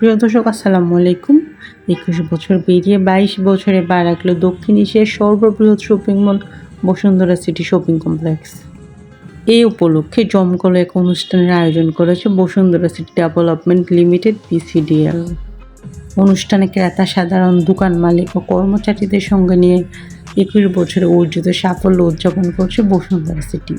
প্রিয় দর্শক, আসসালামু আলাইকুম। একুশ বছর পেরিয়ে বাইশ বছরে পা রাখল দক্ষিণ এশিয়ার সর্ববৃহৎ shopping mall Bashundhara City shopping complex এই উপলক্ষে জমকল এক অনুষ্ঠানের আয়োজন করেছে Bashundhara City Development Limited BCDL অনুষ্ঠানে ক্রেতা, সাধারণ দোকান মালিক ও কর্মচারীদের সঙ্গে নিয়ে একুশ বছরে অর্জিত সাফল্য উদযাপন করছে Bashundhara City.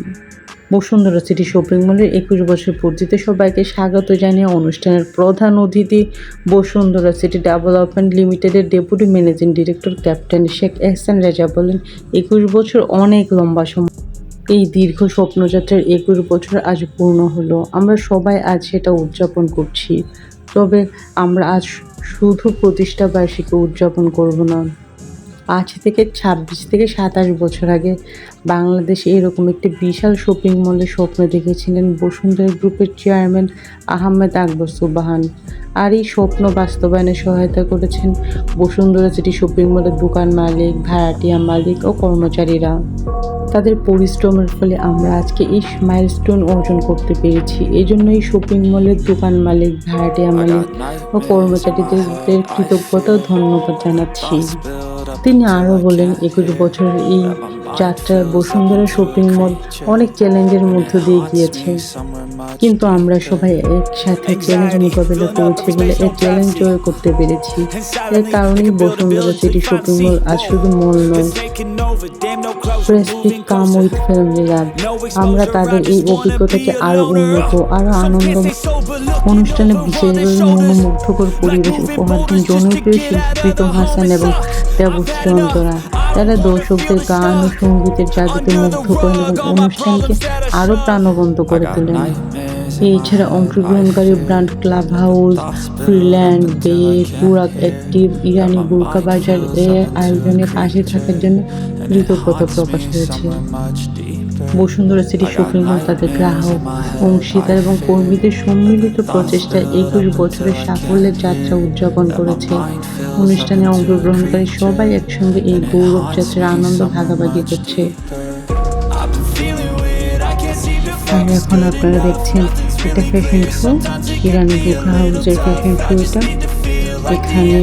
Bashundhara City shopping মলের একুশ বছর পূর্তিতে সবাইকে স্বাগত জানিয়ে অনুষ্ঠানের প্রধান অতিথি বসুন্ধরা সিটি ডেভেলপমেন্ট লিমিটেডের deputy managing director captain Sheikh Ehsan Raja বলেন, একুশ বছর অনেক লম্বা সময় এই দীর্ঘ স্বপ্নযাত্রার একুশ বছর আজ পূর্ণ হলো। আমরা সবাই আজ সেটা উদযাপন করছি। তবে আমরা আজ শুধু প্রতিষ্ঠাবার্ষিকী উদযাপন করব না। আজ থেকে ছাব্বিশ থেকে সাতাশ বছর আগে বাংলাদেশে এরকম একটি বিশাল শপিং মলের স্বপ্ন দেখেছিলেন বসুন্ধরা গ্রুপের চেয়ারম্যান আহমেদ আকবর সুবাহান। আর এই স্বপ্ন বাস্তবায়নে সহায়তা করেছেন বসুন্ধরা সিটি শপিং মলের দোকান মালিক, ভাড়াটিয়া মালিক ও কর্মচারীরা। তাদের পরিশ্রমের ফলে আমরা আজকে এই মাইলস্টোন অর্জন করতে পেরেছি। এই জন্য এই শপিং মলের দোকান মালিক, ভাড়াটিয়া মালিক ও কর্মচারীদের কৃতজ্ঞতা ও ধন্যবাদ জানাচ্ছি। তিনি আরও বলেন একুশ বছরের এই যাত্রায় বসুন্ধরা শপিং মল অনেক চ্যালেঞ্জের মধ্য দিয়ে গিয়েছে। কিন্তু আমরা সবাই একসাথে চ্যালেঞ্জ মোকাবিলা করেছি বলে এই চ্যালেঞ্জ জয় করতে পেরেছি। এর কারণেই বসুন্ধরা সিটি শপিং মল আজ শুধু মল নয় কাম উইথ আমরা তাদের এই অভিজ্ঞতাকে আরও উন্নত আরও আনন্দ অনুষ্ঠানে বিশেষভাবে মনোমুগ্ধকর পরিবেশ উপহার জনপ্রিয় শিল্পী হাসান এবং দেবশ্রী অন্তরা। তারা দর্শকদের গান ও সঙ্গীতের জাদুতে মুগ্ধ করেন এবং অনুষ্ঠানকে আরও প্রাণবন্ত করে তোলেন এছাড়া অংশগ্রহণকারী ব্র্যান্ড ক্লাব হাউস ফ্রিল্যান্ড বে পুরাক অ্যাক্টিভ ইরানি বুরকা বাজার এ আয়োজনে পাশে থাকার জন্য কৃতজ্ঞতা প্রকাশ করেছে বসুন্ধরা সিটি শপিং মল তাদের গ্রাহক, অংশীদার এবং কর্মীদের সম্মিলিত প্রচেষ্টায় একুশ বছরের সাফল্যের যাত্রা উদযাপন করেছে। অনুষ্ঠানে অংশগ্রহণকারী সবাই একসঙ্গে এই গৌরব যাত্রার আনন্দ ভাগাভাগি করছে। এখন আপনারা দেখছেন এটা ফ্যাশন শো ইরানি বুকা হাউসের ফ্যাশন শো এটা এখানে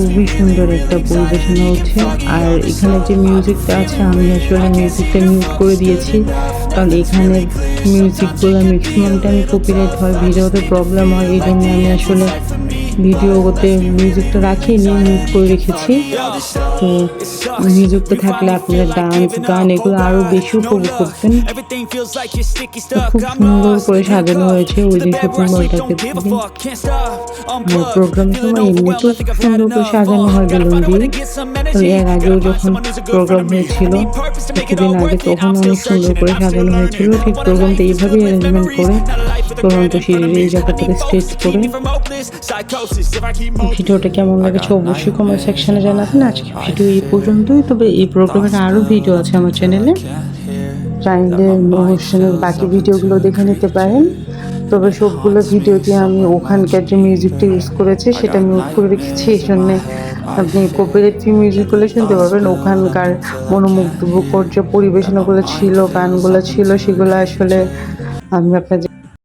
খুবই সুন্দর একটা পরিবেশনা হচ্ছে। আর এখানে যে মিউজিকটা আছে, আমি আসলে মিউজিকটা মিউট করে দিয়েছি। কারণ এখানে মিউজিকগুলো ম্যাক্সিমামটা আমি কপিরাইট হয় ভিডিওতে প্রবলেম হয়, এই জন্য আমি আসলে ভিডিওতে মিউজিকটা রাখি, নিয়ে মিউট করে রেখেছি। তো মিউজিকটা থাকলে আপনার ডান্স গান এগুলো আরও বেশি উপভোগ করতেন খুব সুন্দর করে সাজানো হয়েছে ওই দিন শপিং মলটাকে প্রোগ্রামের সময় এমনিতেও সুন্দর করে সাজানো হয় বেলুন দিয়ে। তো এর আগেও যখন প্রোগ্রাম হয়েছিল, কিছুদিন আগে তখন অনেক সুন্দর করে সাজানো হয়েছিল। ঠিক প্রোগ্রামটা এইভাবেই অ্যারেঞ্জমেন্ট করে চলন্ত সিঁড়ির এই জায়গাটাকে স্টেজ করে। ভিডিওটা কেমন লাগেছে অবশ্যই কমেন্ট সেকশনে জানাবেন। আজকে ভিডিও এই পর্যন্তই। তবে এই প্রোগ্রামের আরও ভিডিও আছে আমার চ্যানেলে চাইলে অনুষ্ঠানের বাকি ভিডিওগুলো দেখে নিতে পারেন। তবে সবগুলো ভিডিওতে আমি ওখানকার যে মিউজিকটা ইউজ করেছি, সেটা মিউট করে রেখেছি। এই জন্যে আপনি কপিরাইট মিউজিকগুলো শুনতে পারবেন। ওখানকার মনোমুগ্ধকর যে পরিবেশনাগুলো ছিল, গানগুলো ছিল, সেগুলো আসলে আমি আপনাদের